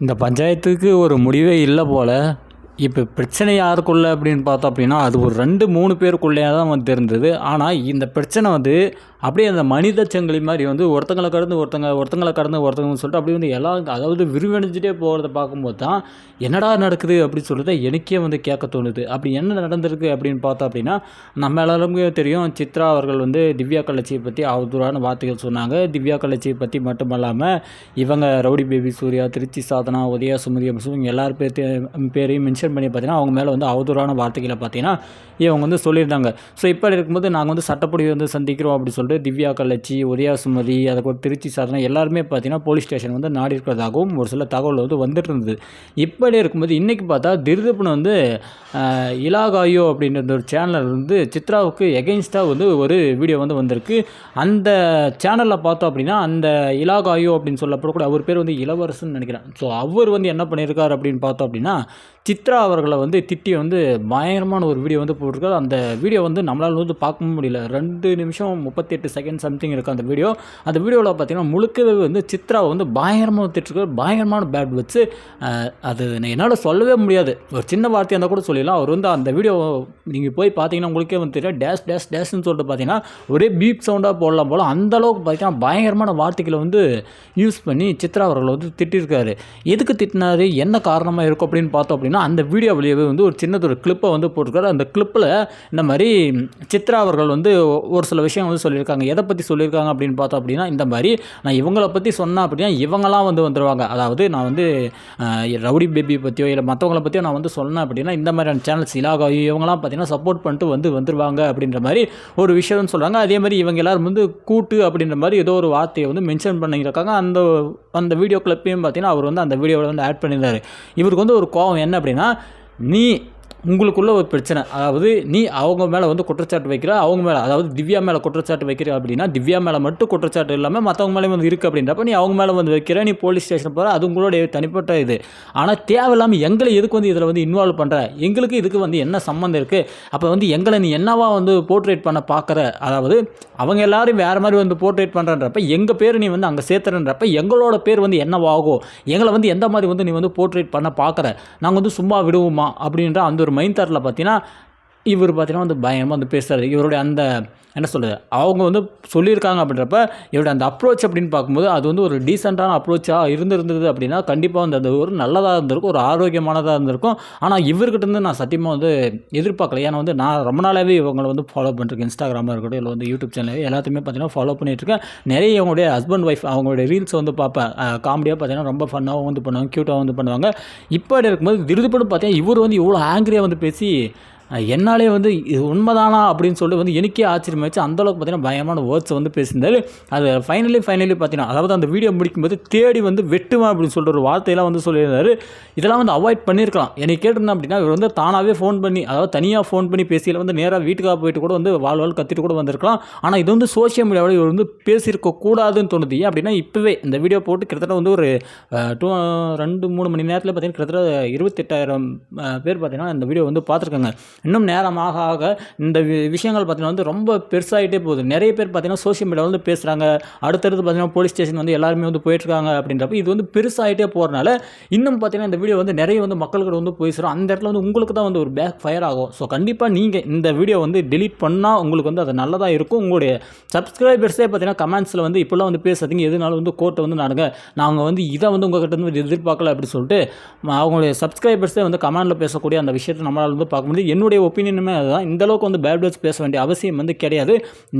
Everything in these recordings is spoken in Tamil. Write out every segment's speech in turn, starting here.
இந்த பஞ்சாயத்துக்கு ஒரு முடிவே இல்லை போல். இப்போ பிரச்சனை யாருக்குள்ளே அப்படின்னு பார்த்தோம் அப்படின்னா அது ஒரு ரெண்டு மூணு பேருக்குள்ளேயே தான் வந்து இருந்தது. ஆனால் இந்த பிரச்சனை வந்து அப்படியே அந்த மனித சங்கிலி மாதிரி வந்து ஒருத்தங்களை கடந்து ஒருத்தங்க ஒருத்தங்களை கடந்து ஒருத்தவங்க சொல்லிட்டு அப்படியே வந்து எல்லா அதாவது விரிவடைஞ்சிட்டே போகிறத பார்க்கும்போது தான் என்னடா நடக்குது அப்படின்னு சொல்லிட்டு எனக்கே வந்து கேட்க தோணுது. அப்படி என்ன நடந்திருக்கு அப்படின்னு பார்த்தோம் அப்படின்னா நம்ம எல்லாருமே தெரியும் சித்ரா அவர்கள் வந்து திவ்யா கலட்சியை பற்றி அவதூறான வார்த்தைகள் சொன்னாங்க. திவ்யா கலட்சியை பற்றி மட்டுமல்லாமல் இவங்க ரவுடி பேபி சூர்யா திருச்சி சாதனா உதயா சுமதி அப்படின்னு சொல்லி எல்லார் பேர்த்தையும் பேரையும் மென்ஷன் பண்ணி பார்த்தீங்கன்னா அவங்க மேலே வந்து அவதூறான வார்த்தைகளை பார்த்தீங்கன்னா இவங்க வந்து சொல்லியிருந்தாங்க. ஸோ இப்போ இருக்கும்போது நாங்கள் வந்து சட்டப்படி வந்து சந்திக்கிறோம் அப்படி சொல்லிட்டு திவ்யா கள்ளச்சி உதயா சுமதி அதுக்கப்புறம் திருச்சி சாதனை எல்லாருமே பார்த்தீங்கன்னா போலீஸ் ஸ்டேஷன் வந்து நாடி இருக்கிறதாகவும் ஒரு சில தகவல் வந்து வந்துட்டு இருந்தது இப்படி இருக்கும்போது இன்றைக்கி பார்த்தா திருதுப்புன்னு வந்து இலாகாயோ அப்படின்ற ஒரு சேனல் வந்து சித்ராவுக்கு எகெயின்ஸ்டாக வந்து ஒரு வீடியோ வந்து வந்திருக்கு. அந்த சேனலில் பார்த்தோம் அப்படின்னா அந்த இலாகாயோ அப்படின்னு சொல்லப்படக்கூட அவர் பேர் வந்து இளவரசன் நினைக்கிறேன். ஸோ அவர் வந்து என்ன பண்ணியிருக்காரு அப்படின்னு பார்த்தோம் அப்படின்னா சித்ரா அவர்களை வந்து திட்டி வந்து பயங்கரமான ஒரு வீடியோ வந்து போட்டிருக்காரு. அந்த வீடியோ வந்து நம்மளால் வந்து பார்க்க முடியல. ரெண்டு நிமிஷம் முப்பத்தி எட்டு செகண்ட் சம்திங் இருக்கும் அந்த வீடியோ அந்த வீடியோவில் பார்த்தீங்கன்னா முழுக்கவே வந்து சித்ராவை வந்து பயங்கரமாக திட்டிருக்காரு பயங்கரமான பேட் வச்சு அது என்னால் சொல்லவே முடியாது. ஒரு சின்ன வார்த்தையாக இருந்தால் கூட சொல்லிடலாம். அவர் வந்து அந்த வீடியோ நீங்கள் போய் பார்த்தீங்கன்னா உங்களுக்கே வந்து தெரியும். டேஷ் டேஷ் டேஷ்னு சொல்லிட்டு பார்த்தீங்கன்னா ஒரே பீப் சவுண்டாக போடலாம் போல். அந்த அளவுக்கு பார்த்தீங்கன்னா பயங்கரமான வார்த்தைகளை வந்து யூஸ் பண்ணி சித்ரா அவர்களை வந்து திட்டிருக்காரு. எதுக்கு திட்டினாரு? என்ன காரணமாக இருக்கும் அப்படின்னு பார்த்தோம் அப்படின்னா அந்த வீடியோ வழியவே வந்து ஒரு சின்னதொரு கிளிப்பை வந்து போட்டிருக்காரு. அந்த கிளிப்பில் இந்த மாதிரி சித்ரா அவர்கள் வந்து ஒரு சில விஷயம் வந்து சொல்லியிருக்காங்க. எதை பற்றி சொல்லியிருக்காங்க அப்படின்னு பார்த்தோம் அப்படின்னா இந்த மாதிரி நான் இவங்கள பற்றி சொன்னேன் அப்படின்னா இவங்களாம் வந்து வந்துடுவாங்க அதாவது நான் வந்து ரவுடி பேபி பற்றியோ இல்லை மற்றவங்கள பற்றியோ நான் வந்து சொன்னேன் அப்படின்னா இந்த மாதிரியான சேனல்ஸ் இலாகாயும் இவங்களாம் பார்த்தீங்கன்னா சப்போர்ட் பண்ணிட்டு வந்து வந்துருவாங்க அப்படின்ற மாதிரி ஒரு விஷயம்னு சொல்கிறாங்க அதே மாதிரி இவங்க எல்லாரும் வந்து கூட்டு அப்படின்ற மாதிரி ஏதோ ஒரு வார்த்தையை வந்து மென்ஷன் பண்ணியிருக்காங்க. அந்த அந்த வீடியோ கிளிப்பையும் பார்த்தீங்கன்னா அவர் வந்து அந்த வீடியோவில் வந்து ஆட் பண்ணியிருந்தாரு. இவருக்கு வந்து ஒரு கோவம் என்ன அப்படின்னா நீ உங்களுக்குள்ள ஒரு பிரச்சனை. அதாவது நீ அவங்க மேலே வந்து குற்றச்சாட்டு வைக்கிற அவங்க மேலே அதாவது திவ்யா மேலே குற்றச்சாட்டு வைக்கிற அப்படின்னா திவ்யா மேலே மட்டும் குற்றச்சாட்டு இல்லாமல் மற்றவங்க மேலே வந்து இருக்குது அப்படின்றப்ப நீ அவங்க மேலே வந்து வைக்கிற நீ போலீஸ் ஸ்டேஷன் போகிற அது உங்களுடைய தனிப்பட்ட இது. ஆனால் தேவையில்லாமல் எங்களை எதுக்கு வந்து இதில் வந்து இன்வால்வ் பண்ணுற எங்களுக்கு இதுக்கு வந்து என்ன சம்மந்தம் இருக்குது அப்போ வந்து எங்களை நீ என்னவா வந்து போர்ட்ரேட் பண்ண பார்க்குற அதாவது அவங்க எல்லாரும் வேறு மாதிரி வந்து போர்ட்ரேட் பண்ணுறன்றப்ப எங்கள் பேர் நீ வந்து அங்கே சேர்த்துறன்றப்ப எங்களோட பேர் வந்து என்னவாகும்? எங்களை வந்து எந்த மாதிரி வந்து நீ வந்து போர்ட்ரேட் பண்ண பார்க்குற நாங்கள் வந்து சும்மா விடுவோமா? அப்படின்ற அந்த ஒரு மைண்ட் தாட்டில் பார்த்தீங்கன்னா இவர் பார்த்தீங்கன்னா வந்து பயமாக வந்து பேசுகிறாரு இவருடைய அந்த என்ன சொல்கிறது அவங்க வந்து சொல்லியிருக்காங்க அப்படின்றப்ப இவருடைய அந்த அப்ரோச் அப்படின்னு பார்க்கும்போது அது வந்து ஒரு டீசெண்டான அப்ரோச்சாக இருந்திருந்தது அப்படின்னா கண்டிப்பாக வந்து அது ஒரு நல்லதாக இருந்திருக்கும் ஒரு ஆரோக்கியமானதாக இருந்திருக்கும். ஆனால் இவர்கிட்டருந்து நான் சத்தியமாக வந்து எதிர்பார்க்கல. ஏன்னா வந்து நான் ரொம்ப நாளாகவே இவங்களை வந்து ஃபாலோ பண்ணிருக்கேன். இன்ஸ்டாகிராமாக இருக்கட்டும் இல்லை வந்து யூடியூப் சேனல் எல்லாத்தையுமே பார்த்தீங்கன்னா ஃபாலோ பண்ணிகிட்ருக்கேன் நிறைய அவங்களுடைய ஹஸ்பண்ட் ஒய்ஃப் அவங்களுடைய ரீல்ஸ் வந்து பார்ப்பேன். காமெடியாக பார்த்தீங்கன்னா ரொம்ப ஃபன்னாகவும் வந்து பண்ணுவாங்க க்யூட்டாக வந்து பண்ணுவாங்க. இப்போ இருக்கும்போது திருதுப்படும் பார்த்தீங்கன்னா இவர் வந்து இவ்வளோ ஆங்கிரியாக வந்து பேசி என்னாலே வந்து இது உண்மைதானா அப்படின்னு சொல்லிட்டு வந்து எனக்கே ஆச்சரியமாச்சு அந்தளவுக்கு பார்த்தீங்கன்னா பயமான வேர்ட்ஸ் வந்து பேசியிருந்தாரு. அது ஃபைனலி ஃபைனலி பார்த்தீங்கன்னா அதாவது அந்த வீடியோ முடிக்கும்போது தேடி வந்து வெட்டுவேன் அப்படின்னு சொல்லிட்டு ஒரு வார்த்தையெல்லாம் வந்து சொல்லியிருந்தாரு. இதெல்லாம் வந்து அவாய்ட் பண்ணியிருக்கலாம். என்னை கேட்டிருந்தேன் அப்படின்னா இவர் வந்து தானாகவே ஃபோன் பண்ணி அதாவது தனியாக ஃபோன் பண்ணி பேசியில் வந்து நேராக வீட்டுக்காக போயிட்டு கூட வந்து வாழ் வாழ் கத்திட்டு கூட வந்திருக்கலாம். ஆனால் இது வந்து சோஷியல் மீடியாவில் இவர் வந்து பேசியிருக்க கூடாதுன்னு தோணுது. ஏன் அப்படின்னா இப்போவே இந்த வீடியோ போட்டு கிட்டத்தட்ட வந்து ஒரு டூ ரெண்டு மூணு மணி நேரத்தில் பார்த்தீங்கன்னா கிட்டத்தட்ட இருபத்தெட்டாயிரம் பேர் பார்த்தீங்கன்னா இந்த வீடியோ வந்து பார்த்துருக்காங்க இன்னும் நேரமாக ஆக இந்த வி- விஷயங்கள் பார்த்தீங்கன்னா வந்து ரொம்ப பெருசாகிட்டே போகுது. நிறைய பேர் பார்த்தீங்கன்னா சோஷியல் மீடியாவில் வந்து பேசுகிறாங்க அடுத்தடுத்து பார்த்தீங்கன்னா போலீஸ் ஸ்டேஷன் வந்து எல்லாருமே வந்து போயிட்டுருக்காங்க அப்படின்றப்ப இது வந்து பெருசாகிட்டே போகிறனால இன்னும் பார்த்தீங்கன்னா இந்த வீடியோ வந்து நிறைய வந்து மக்கள்கிட்ட வந்து போய் சேரும் அந்த இடத்துல வந்து உங்களுக்கு தான் வந்து ஒரு பேக் ஃபயர் ஆகும். ஸோ கண்டிப்பாக நீங்கள் இந்த வீடியோ வந்து டிலீட் பண்ணால் உங்களுக்கு வந்து அது நல்லதாக இருக்கும். உங்களுடைய சப்ஸ்கிரைபர்ஸே பார்த்தீங்கன்னா கமெண்ட்ஸில் வந்து இப்போல்லாம் வந்து பேசாதீங்க. எதுனாலும் வந்து கோர்ட்டை வந்து நாடுங்க நாங்கள் வந்து இதை வந்து உங்கள்கிட்ட வந்து எதிர்பார்க்கல அப்படின்னு சொல்லிட்டு அவங்களுடைய சப்ஸ்கிரைபர்ஸே வந்து கமெண்டில் பேசக்கூடிய அந்த விஷயத்தை நம்மளால் வந்து பார்க்க முடியும் என்னுடைய ஒப்பீனியனுமே அதுதான். இந்த அளவுக்கு வந்து பேட் வேர்ட்ஸ் பேச வேண்டிய அவசியம் வந்து கிடையாது.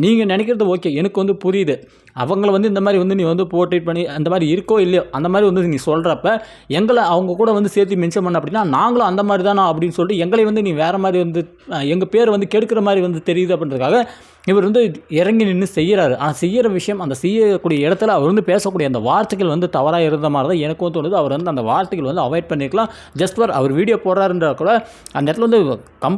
நீங்கள் நினைக்கிறது ஓகே எனக்கு வந்து புரியுது. அவங்கள வந்து இந்த மாதிரி வந்து நீ வந்து போர்ட்ரேட் பண்ணி அந்த மாதிரி இருக்கோ இல்லையோ அந்த மாதிரி வந்து நீ சொல்கிறப்ப எங்களை அவங்க கூட வந்து சேர்த்து மென்ஷன் பண்ண அப்படின்னா நாங்களும் அந்த மாதிரி தானா அப்படின்னு சொல்லிட்டு எங்களை வந்து நீ வேறு மாதிரி வந்து எங்கள் பேர் வந்து கெடுக்கிற மாதிரி வந்து தெரியுது அப்படின்றதுக்காக இவர் வந்து இறங்கி நின்று செய்கிறாரு ஆனால் செய்கிற விஷயம் அந்த செய்யக்கூடிய இடத்துல அவர் வந்து பேசக்கூடிய அந்த வார்த்தைகள் வந்து தவறாக இருந்த மாதிரி தான் எனக்கும் தோணுது. அவர் வந்து அந்த வார்த்தைகள் வந்து அவாய்ட் பண்ணியிருக்கலாம் ஜஸ்ட் ஃபார் அவர் வீடியோ போடுறாருன்றா கூட அந்த இடத்துல வந்து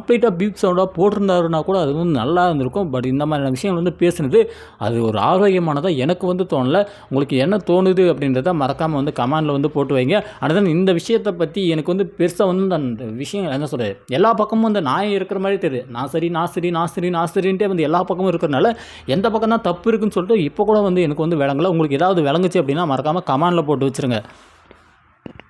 கம்ப்ளீட்டாக பீப் சவுண்டாக போட்டிருந்தாருன்னா கூட அது வந்து நல்லா இருந்திருக்கும். பட் இந்த மாதிரியான விஷயங்கள் வந்து பேசுனது அது ஒரு ஆரோக்கியமானதாக எனக்கு வந்து தோணல. உங்களுக்கு என்ன தோணுது அப்படின்றத மறக்காமல் வந்து கமெண்டில் வந்து போட்டு வைங்க. அடுத்த இந்த விஷயத்தை பற்றி எனக்கு வந்து பெருசாக வந்து அந்த விஷயம் என்ன சொல்கிறது எல்லா பக்கமும் வந்து நான் இருக்கிற மாதிரி தெரியுது. நான் சரி நான் சரி நான் சரி நான் சரின்ட்டே வந்து எல்லா பக்கமும் இருக்கிறனால எந்த பக்கம் தான் தப்பு இருக்குன்னு சொல்லிட்டு இப்போ கூட வந்து எனக்கு வந்து விளங்கலை. உங்களுக்கு ஏதாவது விளங்குச்சு அப்படின்னா மறக்காமல் கமெண்டில் போட்டு வச்சுருங்க.